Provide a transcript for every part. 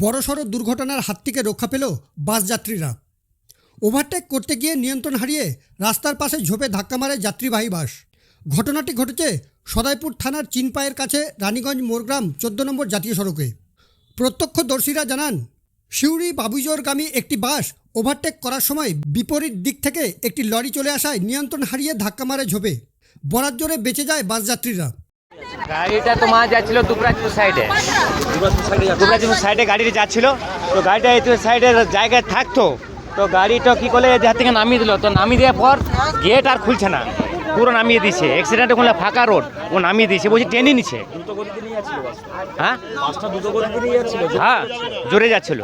বড়সড় দুর্ঘটনার হাত থেকে রক্ষা পেল বাস যাত্রীরা। ওভারটেক করতে গিয়ে নিয়ন্ত্রণ হারিয়ে রাস্তার পাশে ঝোপে ধাক্কা মারে যাত্রীবাহী বাস। ঘটনাটি ঘটেছে সদাইপুর থানার চিনপায়ের কাছে রানীগঞ্জ মোরগ্রাম চোদ্দ নম্বর জাতীয় সড়কে। প্রত্যক্ষদর্শীরা জানান, সিউড়ি বাবুজোরগামী একটি বাস ওভারটেক করার সময় বিপরীত দিক থেকে একটি লরি চলে আসায় নিয়ন্ত্রণ হারিয়ে ধাক্কা মারে ঝোপে। বরাত জোরে বেঁচে যায় বাস যাত্রীরা। গাড়িটা তো মা যাচ্ছিল দুবরাজপুর সাইডে দুবরাজপুর সাইডে গাড়িটা যাচ্ছিল। তো গাড়িটা এই সাইডে জায়গায় থাকতো। তো গাড়িটা কি করলে? যা থেকে নামিয়ে দিল। তো নামিয়ে দেওয়ার পর গেট আর খুলছে না। পুরো নামিয়ে দিছে অ্যাক্সিডেন্টে কোনো ফাঁকা রোড ও নামিয়ে দিয়েছে। বলছি টেনে নিচ্ছে। হ্যাঁ? হ্যাঁ জোরে যাচ্ছিল।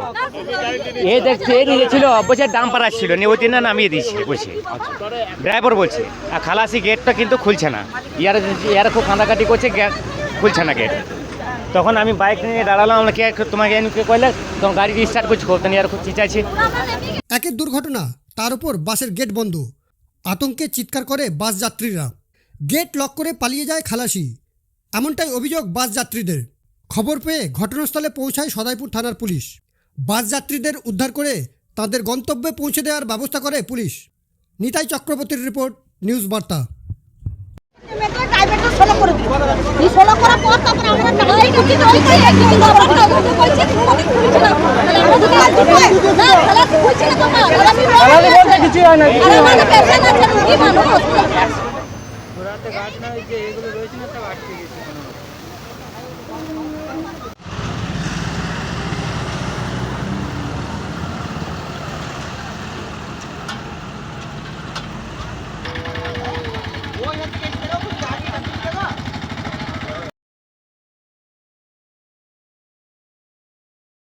এ দেখছে এ নিয়েছিল, বলছে ডাম্পার আসছিল, নিয়ে ওই দিনে নামিয়ে দিয়েছে, বলছে। ড্রাইভার বলছে, আর খালাসি গেটটা কিন্তু খুলছে না। ইয়ারা ইয়ারা খুব কাঁদাকাটি করছে খুলছে না গেট তখন আমি বাইক নিয়ে দাঁড়ালাম আমরা কে, তোমাকে কে কইলে? তখন গাড়ি স্টার্ট করছি তখন ইয়ারা খুব চিচাইছে। একের দুর্ঘটনা, তার উপর বাসের গেট বন্ধ। আতঙ্কে চিৎকার করে বাস যাত্রীরা। গেট লক করে পালিয়ে যায় খালাসি। এমনটাই অভিযোগ বাস যাত্রীদের। খবর পেয়ে ঘটনাস্থলে পৌঁছায় সদাইপুর থানার পুলিশ। বাস যাত্রীদের উদ্ধার করে তাদের গন্তব্যে পৌঁছে দেওয়ার ব্যবস্থা করে পুলিশ। নিতাই চক্রবর্তীর রিপোর্ট নিউজ বার্তা। না ঘোরাতে গাছ না যে এগুলো রয়েছে না সব আটকে গেছে।